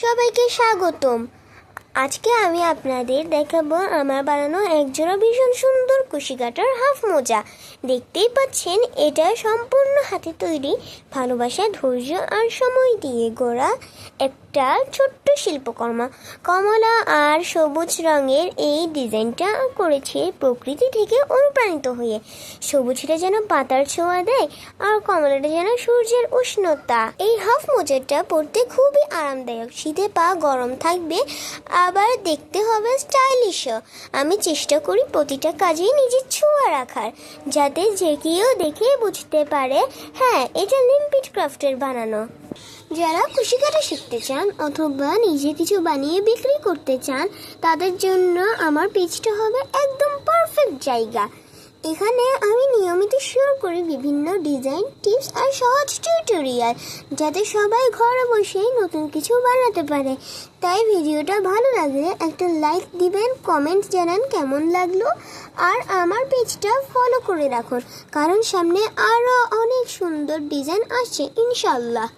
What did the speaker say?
সবাইকে স্বাগতম। আজকে আমি আপনাদের দেখাবো আমার বানানো একজোড়া ভীষণ সুন্দর কুশি কাটার হাফ মোজা। দেখতেই পাচ্ছেন, এটা সম্পূর্ণ হাতে তৈরি, ভালোবাসা, ধৈর্য আর সময় দিয়ে গড়া একটা ছোট্ট শিল্পকর্ম। কমলা আর সবুজ রঙের এই ডিজাইনটা করেছে প্রকৃতি থেকে অনুপ্রাণিত হয়ে। সবুজটা যেন পাতার ছোঁয়া দেয় আর কমলাটা যেন সূর্যের উষ্ণতা। এই হাফ মোজাটা পরতে খুবই আরামদায়ক। শীতে পা গরম থাকবে আবার দেখতে হবে স্টাইলিশও আমি চেষ্টা করি প্রতিটা কাজেই নিজের ছোঁয়া রাখার, যাতে যে কেউ দেখে বুঝতে পারে হ্যাঁ এটা লিম্পিড ক্রাফটের বানানো। যারা খুশি কাটা শিখতে চান অথবা নিজে কিছু বানিয়ে বিক্রি করতে চান, তাদের জন্য আমার পিচটা হবে একদম পারফেক্ট জায়গা। এখানে আমি নিয়মিত শেয়ার করি বিভিন্ন ডিজাইন টিপস আর সহজ টিউটোরিয়াল যাতে সবাই ঘরে বসেই নতুন কিছু বানাতে পারে। তাই ভিডিওটা ভালো লাগলে একটা লাইক দিবেন কমেন্ট জানান কেমন লাগল, আর আমার পেজটা ফলো করে রাখুন, কারণ সামনে আরও অনেক সুন্দর ডিজাইন আসছে ইনশাল্লাহ